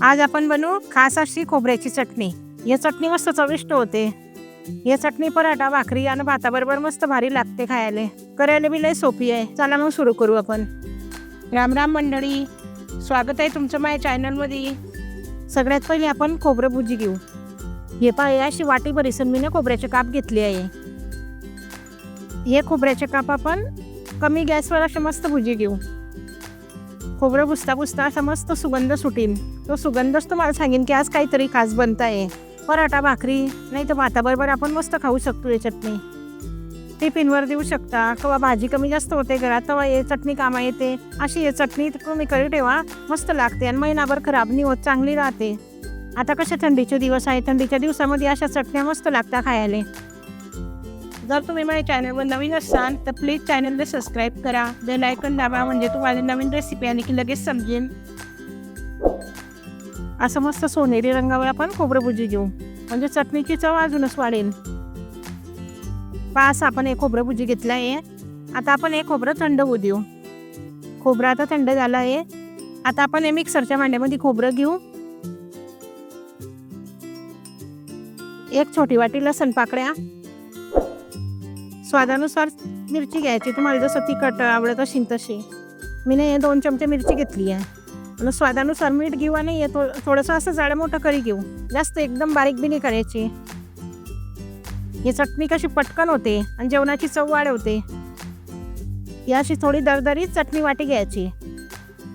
आज आपण बनवू खास अशी खोबऱ्याची चटणी. या चटणी मस्त चविष्ट होते. या चटणी पराठा भाकरी आणि भाताबरोबर मस्त भारी लागते खायला. करायला बी लय सोपी आहे. चला मग सुरू करू आपण. राम राम मंडळी. स्वागत आहे तुमचं माझ्या चॅनलमध्ये. सगळ्यात पहिले आपण खोबरं भुजी घेऊ. हे पाय अशी वाटी भरीसन मी ना खोबऱ्याचे काप घेतले आहे. हे खोबऱ्याचे काप आपण कमी गॅसवर असे मस्त भुजी घेऊ. खोबरं पुसता पुसता असा मस्त सुगंध सुटीन. तो सुगंधच तो मला सांगेन की आज काहीतरी खास बनत आहे पराठा भाकरी नाही तर भाताबरोबर आपण मस्त खाऊ शकतो हे चटणी. टिफिनवर देऊ शकता. किंवा भाजी कमी जास्त होते घरात तेव्हा हे चटणी कामा येते. अशी हे चटणी तुम्ही करी ठेवा मस्त लागते आणि महिनाभर खराब नाही होत चांगली राहते. आता कसे थंडीचे दिवस आहे थंडीच्या दिवसामध्ये अशा चटण्या मस्त लागतात खायला. जर तुम्ही माझ्या चॅनलवर नवीन असाल तर प्लीज चॅनलला सबस्क्राईब करा. बेल आयकन दाबा म्हणजे तुम्हाला नवीन रेसिपी आली की लगेच समजेल. असं मस्त सोनेरी रंगावर आपण खोबरं भुजी घेऊ. म्हणजे चटणीची चव अजूनच वाढेल. पास आपण एक खोबरं भुजी घेतलं आहे. आता आपण एक खोबरं थंड होऊ देऊ. खोबरं आता थंड झालं आहे. आता आपण हे मिक्सरच्या भांड्यामध्ये खोबरं घेऊ. एक छोटी वाटी लसण पाकळ्या. स्वादानुसार मिरची घ्यायची. तुम्हाला जसं तिखट आवडत असेल तशी. मी नाही दोन चमचे मिरची घेतली आहे. आणि स्वादानुसार मीठ घेऊ आणि हे थो थोडंसं असं जाडं मोठं करी घेऊ. जास्त एकदम बारीक बी करायची. ही चटणी कशी पटकन होते आणि जेवणाची चव वाढवते. ही अशी थोडी दरदरीत चटणी वाटी घ्यायची.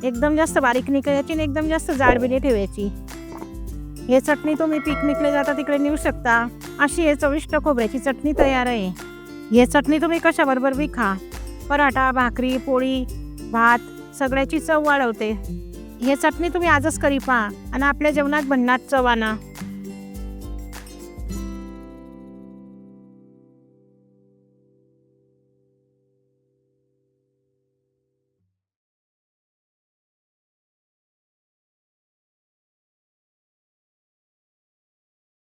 एकदम जास्त बारीक नाही करायची आणि एकदम जास्त जाड बी ठेवायची. हे चटणी तुम्ही पिकनिकला जाता तिकडे नेऊ शकता. अशी हे चविष्ट खोबऱ्याची चटणी तयार आहे. हे चटणी तुम्ही कशाबरोबर बी खा पराठा भाकरी पोळी भात सगळ्याची चव वाढवते. हे चटणी तुम्ही आजच करी पहा आणि आपल्या जेवणात भन्नाट चव आणा.